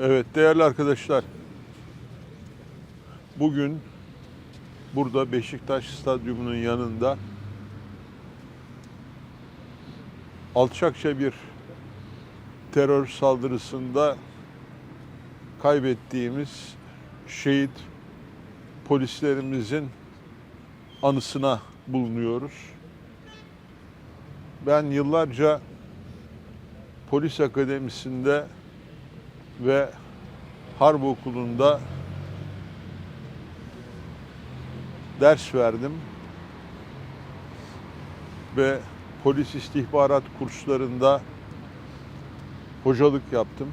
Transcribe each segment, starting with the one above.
Evet değerli arkadaşlar. Bugün burada Beşiktaş Stadyumu'nun yanında alçakça bir terör saldırısında kaybettiğimiz şehit polislerimizin anısına bulunuyoruz. Ben yıllarca polis akademisinde ve harp okulunda ders verdim ve polis istihbarat kurslarında hocalık yaptım.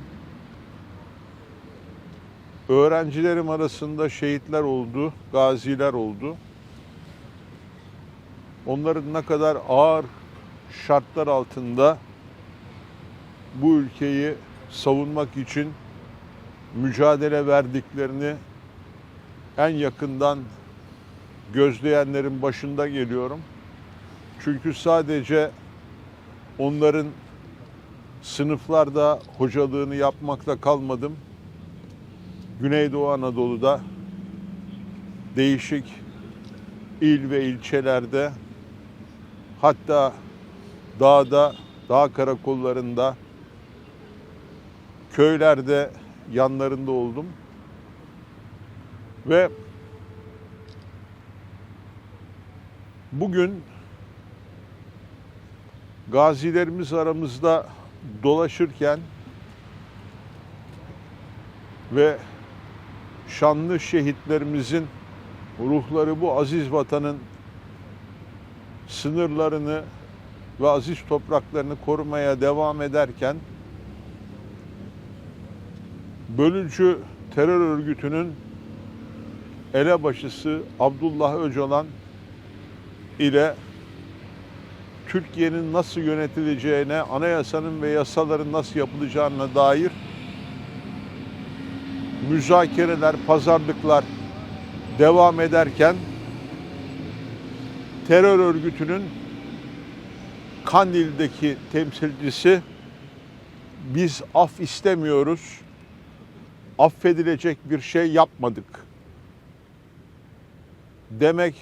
Öğrencilerim arasında şehitler oldu, gaziler oldu. Onların ne kadar ağır şartlar altında bu ülkeyi savunmak için mücadele verdiklerini en yakından gözleyenlerin başında geliyorum. Çünkü sadece onların sınıflarda hocalığını yapmakla kalmadım. Güneydoğu Anadolu'da değişik il ve ilçelerde hatta dağda, dağ karakollarında köylerde yanlarında oldum. Ve bugün gazilerimiz aramızda dolaşırken ve şanlı şehitlerimizin ruhları bu aziz vatanın sınırlarını ve aziz topraklarını korumaya devam ederken bölücü terör örgütünün elebaşısı Abdullah Öcalan ile Türkiye'nin nasıl yönetileceğine, anayasanın ve yasaların nasıl yapılacağına dair müzakereler, pazarlıklar devam ederken terör örgütünün Kandil'deki temsilcisi biz af istemiyoruz affedilecek bir şey yapmadık. Demek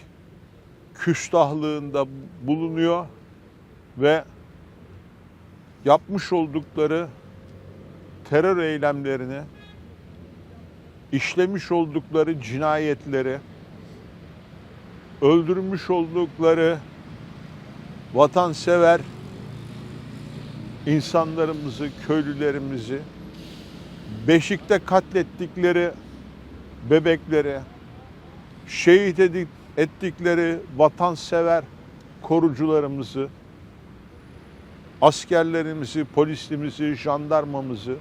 küstahlığında bulunuyor ve yapmış oldukları terör eylemlerini, işlemiş oldukları cinayetleri, öldürmüş oldukları vatansever insanlarımızı, köylülerimizi, Beşik'te katlettikleri bebekleri, şehit ettikleri vatansever korucularımızı, askerlerimizi, polisimizi, jandarmamızı,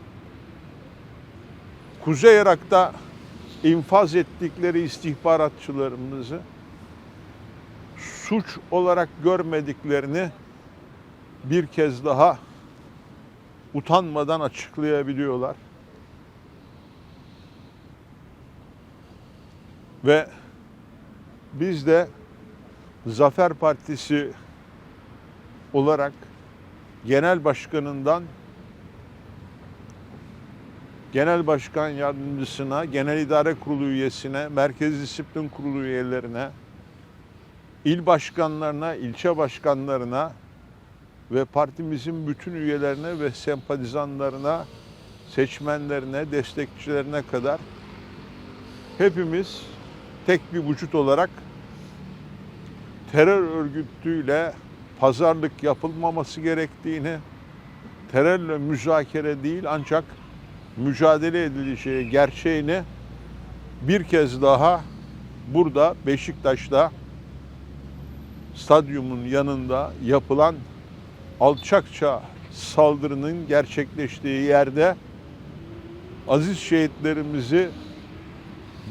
Kuzey Irak'ta infaz ettikleri istihbaratçılarımızı suç olarak görmediklerini bir kez daha utanmadan açıklayabiliyorlar. Ve biz de Zafer Partisi olarak genel başkanından genel başkan yardımcısına, genel idare kurulu üyesine, merkez disiplin kurulu üyelerine, il başkanlarına, ilçe başkanlarına ve partimizin bütün üyelerine ve sempatizanlarına, seçmenlerine, destekçilerine kadar hepimiz tek bir vücut olarak terör örgütüyle pazarlık yapılmaması gerektiğini, terörle müzakere değil ancak mücadele edileceği gerçeğini bir kez daha burada Beşiktaş'ta stadyumun yanında yapılan alçakça saldırının gerçekleştiği yerde aziz şehitlerimizi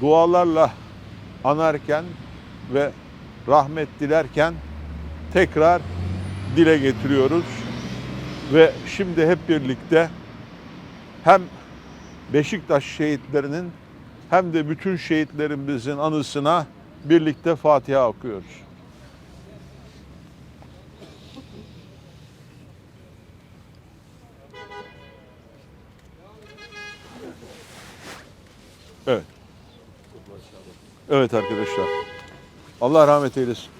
dualarla anarken ve rahmet dilerken tekrar dile getiriyoruz. Ve şimdi hep birlikte hem Beşiktaş şehitlerinin hem de bütün şehitlerimizin anısına birlikte Fatiha okuyoruz. Evet. Evet arkadaşlar. Allah rahmet eylesin.